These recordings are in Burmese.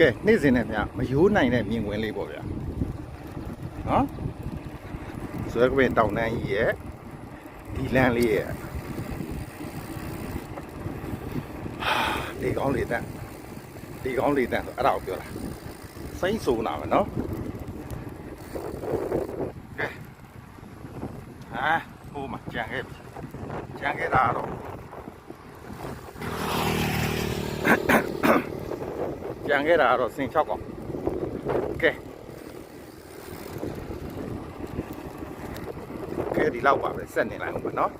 ကဲနေ့စဉ်နဲ့များမယိုးနိုင်တဲ့မြင်ကွင်းလေးပေါ့ဗျာနော်ဇွဲကပင်တောင်တန်းကြီးရဲ့ဒီလန်းလေးရဲ့ဟာလေကောင်းလေတန်းလေကောင်းလေတန်းဆိုအဲ့ဒါကိုပြောတာစိမ့်ဆိုးနာမယ်နော်ကဲဟာဟိုမှာကြံခဲ့ပြီကြံခဲ့တာတော့ ကြံခဲ့တာကတော့စင်6កောင်ကဲကဲဒီလောက်ပါပဲဆက်နေလိုက်အောင်ပါနော်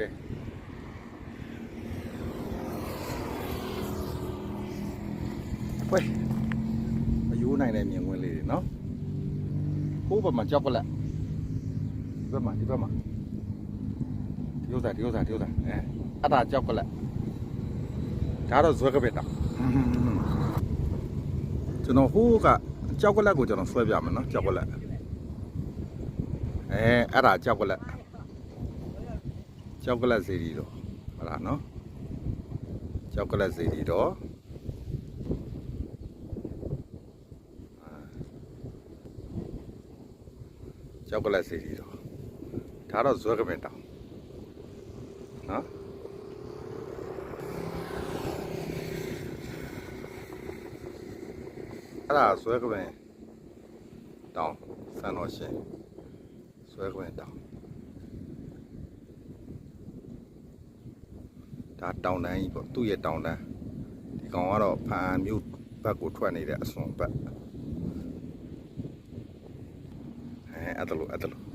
ကဲဝေးမယိုးနိုင်တဲ့မြင်ကွင်းလေးတွေနော်ဟိုးဘက်မှာကြောက်ကလက်ဒီဘက်မှာဒီဘက်မှာဒီဥစ္စာဒီဥစ္စာဒီဥစ္စာအဲအဲ့ဒါကြောက်ကလက်ဒါတော့ဇွဲကပစ်တာကျွန်တော်ဟိုးကကြောက်ကလက်ကိုကျွန်တော်ဆွဲပြမယ်နော်ကြောက်ကလက်အဲအဲ့ဒါကြောက်ကလက် ကျောက်ကလက်စီရီတော့ဟုတ်လားနော်ကျောက်ကလက်စီရီတော့အာကျောက်ကလက်စီရီတော့ဒါတော့ဇွဲကပင်တောင်နော်အဲ့ဒါဇွဲကပင်တောင်စံတော်ရှင်ဇွဲကပင်တောင် ဒါတောင်တန်းကြီးပေါ့သူ့ရဲ့တောင်တန်းဒီကောင်ကတော့ဖာမျိုးဘက်ကိုထွက်နေတဲ့အစွန်ဘက်အဲအဲ့ဒါလို့အဲ့ဒါလို့